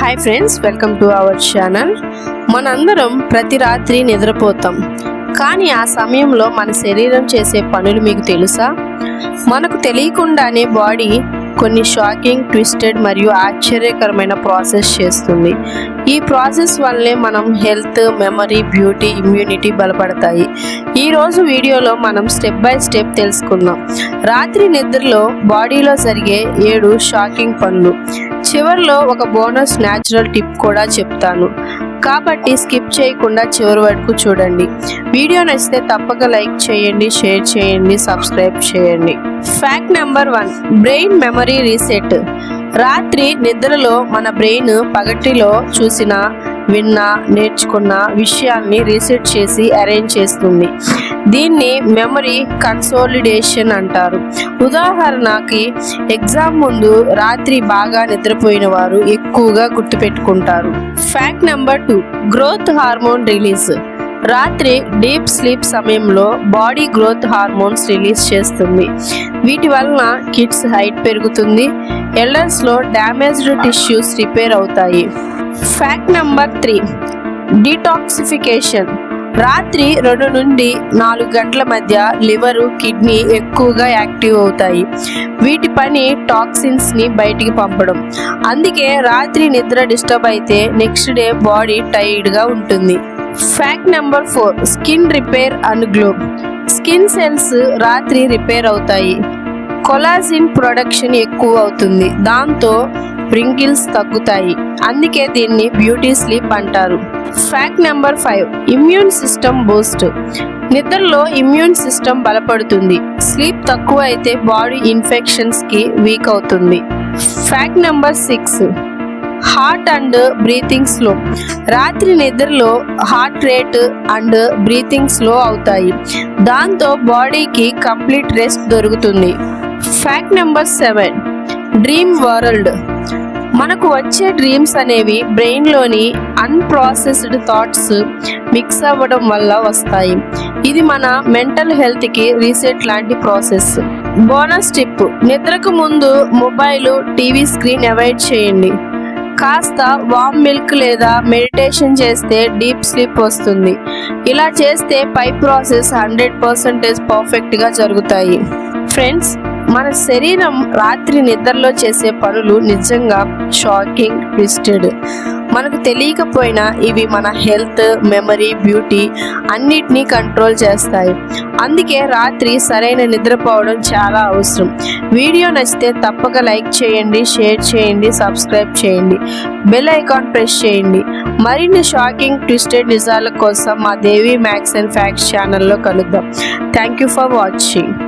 Hi friends welcome to our channel మనందరం ప్రతి రాత్రి నిద్రపోతాం. కానీ ఆ సమయంలో మన శరీరం చేసే పనులు మీకు తెలుసా? మనకు తెలియకుండానే బాడీ కొన్ని షాకింగ్ ట్విస్టెడ్ మరియు ఆశ్చర్యకరమైన ప్రాసెస్ చేస్తుంది. ఈ ప్రాసెస్ వల్లే మనం హెల్త్ మెమరీ బ్యూటీ ఇమ్యూనిటీ బలపడతాయి. ఈరోజు వీడియోలో మనం స్టెప్ బై స్టెప్ తెలుసుకుందాం. రాత్రి నిద్రలో బాడీలో జరిగే ఏడు షాకింగ్ పనులు. చివరిలో ఒక బోనస్ న్యాచురల్ టిప్ కూడా చెప్తాను. కాబట్టి స్కిప్ చేయకుండా చివరి వరకు చూడండి. వీడియో నచ్చితే తప్పక లైక్ చేయండి షేర్ చేయండి సబ్స్క్రైబ్ చేయండి. Fact number one brain memory reset. రాత్రి నిద్రలో మన బ్రెయిన్ పగటిలో చూసిన విన్న నేర్చుకున్న విషయాల్ని రీసెట్ చేసి అరేంజ్ చేస్తుంది. దీన్ని మెమరీ కన్సోలిడేషన్ అంటారు. ఉదాహరణకి ఎగ్జామ్ ముందు రాత్రి బాగా నిద్రపోయిన వారు ఎక్కువగా గుర్తుపెట్టుకుంటారు. Fact number two growth hormone release రాత్రి డీప్ స్లీప్ సమయంలో బాడీ గ్రోత్ హార్మోన్స్ రిలీజ్ చేస్తుంది. వీటి వలన కిడ్స్ హైట్ పెరుగుతుంది ఎల్డర్స్లో డ్యామేజ్డ్ టిష్యూస్ రిపేర్ అవుతాయి. ఫ్యాక్ట్ నెంబర్ త్రీ డీటాక్సిఫికేషన్ రాత్రి రెండు నుండి నాలుగు గంటల మధ్య లివరు కిడ్నీ ఎక్కువగా యాక్టివ్ అవుతాయి. వీటి పని టాక్సిన్స్ని బయటికి పంపడం. అందుకే రాత్రి నిద్ర డిస్టర్బ్ అయితే నెక్స్ట్ డే బాడీ టైర్డ్గా ఉంటుంది. Fact number four skin repair and glow skin cells రాత్రి రిపేర్ అవుతాయి. కొలాజిన్ ప్రొడక్షన్ ఎక్కువ అవుతుంది. దాంతో వ్రింకిల్స్ తగ్గుతాయి. అందుకే దీన్ని బ్యూటీ స్లీప్ అంటారు. Fact number five immune system boost నిద్రలో ఇమ్యూన్ సిస్టమ్ బలపడుతుంది. స్లీప్ తక్కువ అయితే బాడీ ఇన్ఫెక్షన్స్కి వీక్ అవుతుంది. Fact number six heart and breathing slow రాత్రి నిద్రలో heart rate and breathing slow అవుతాయి. దాంతో బాడీకి కంప్లీట్ రెస్ట్ దొరుకుతుంది. Fact number seven dream world మనకు వచ్చే డ్రీమ్స్ అనేవి బ్రెయిన్లోని అన్ప్రాసెస్డ్ థాట్స్ మిక్స్ అవ్వడం వల్ల వస్తాయి. ఇది మన మెంటల్ హెల్త్కి రీసెట్ లాంటి ప్రాసెస్ బోనస్ టిప్ నిద్రకు ముందు మొబైల్ టీవీ స్క్రీన్ అవాయిడ్ చేయండి. కాస్త వామ్ మిల్క్ లేదా మెడిటేషన్ చేస్తే డీప్ స్లీప్ వస్తుంది. ఇలా చేస్తే పై ప్రాసెస్ హండ్రెడ్ పర్సెంటేజ్ పర్ఫెక్ట్గా జరుగుతాయి. ఫ్రెండ్స్ మన శరీరం రాత్రి నిద్రలో చేసే పనులు నిజంగా షాకింగ్ ట్విస్టెడ్ మనకు తెలియకపోయినా ఇవి మన హెల్త్ మెమరీ బ్యూటీ అన్నిటినీ కంట్రోల్ చేస్తాయి. అందుకే రాత్రి సరైన నిద్రపోవడం చాలా అవసరం. వీడియో నచ్చితే తప్పక లైక్ చేయండి షేర్ చేయండి సబ్స్క్రైబ్ చేయండి. బెల్ ఐకాన్ ప్రెస్ చేయండి. మరిన్ని షాకింగ్ ట్విస్టెడ్ నిజాల కోసం మా దేవి మ్యాక్స్ అండ్ ఫ్యాక్స్ ఛానల్లో కలుద్దాం. Thank you for watching